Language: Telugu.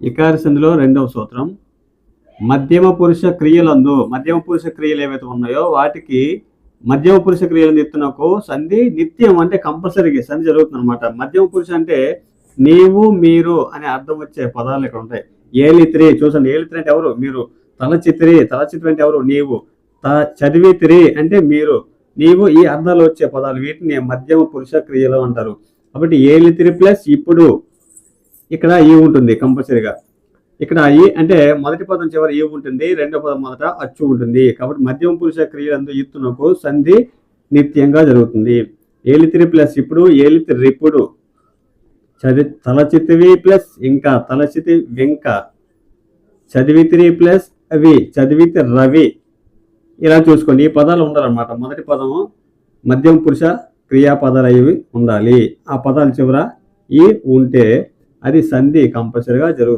ఇకారి సంధిలో రెండవ సూత్రం. మధ్యమ పురుష క్రియలందు మధ్యమ పురుష క్రియలు ఏవైతే ఉన్నాయో వాటికి మధ్యమ పురుష క్రియలు నెత్తునకు సంధి నిత్యం అంటే కంపల్సరీగా సంధి జరుగుతుంది అనమాట మధ్యమ పురుష అంటే నీవు మీరు అనే అర్థం వచ్చే పదాలు ఇక్కడ ఉంటాయి. ఏలిత్రి చూసండి ఏలిత్రి అంటే ఎవరు? మీరు. తలచిత్రి తలచిత్రి అంటే ఎవరు? నీవు. త చదివిత్రి అంటే మీరు. నీవు ఈ అర్థాలు వచ్చే పదాలు వీటిని మధ్యమ పురుష క్రియలు అంటారు. కాబట్టి ఏలిత్రి ప్లస్ ఇప్పుడు ఇక్కడ ఈ ఉంటుంది కంపల్సరీగా. ఇక్కడ ఈ అంటే మొదటి పదం చివరి ఈ ఉంటుంది రెండో పదం మొదట అచ్చు ఉంటుంది. కాబట్టి మధ్యమ పురుష క్రియలందు ఇత్తునకు సంధి నిత్యంగా జరుగుతుంది. ఏలితిరి ప్లస్ ఇప్పుడు ఏలితిరి ఇప్పుడు చది తలచితివి ప్లస్ ఇంకా తలచితి వెంక. చదివితిరి ప్లస్ అవి చదివితి రవి. ఇలా చూసుకోండి. ఈ పదాలు ఉండాలన్నమాట. మొదటి పదము మధ్యమ పురుష క్రియాపదాలు అవి ఉండాలి. ఆ పదాలు చివర ఈ ఉంటే అది సంధి కంపల్సరీగా జరుగుతుంది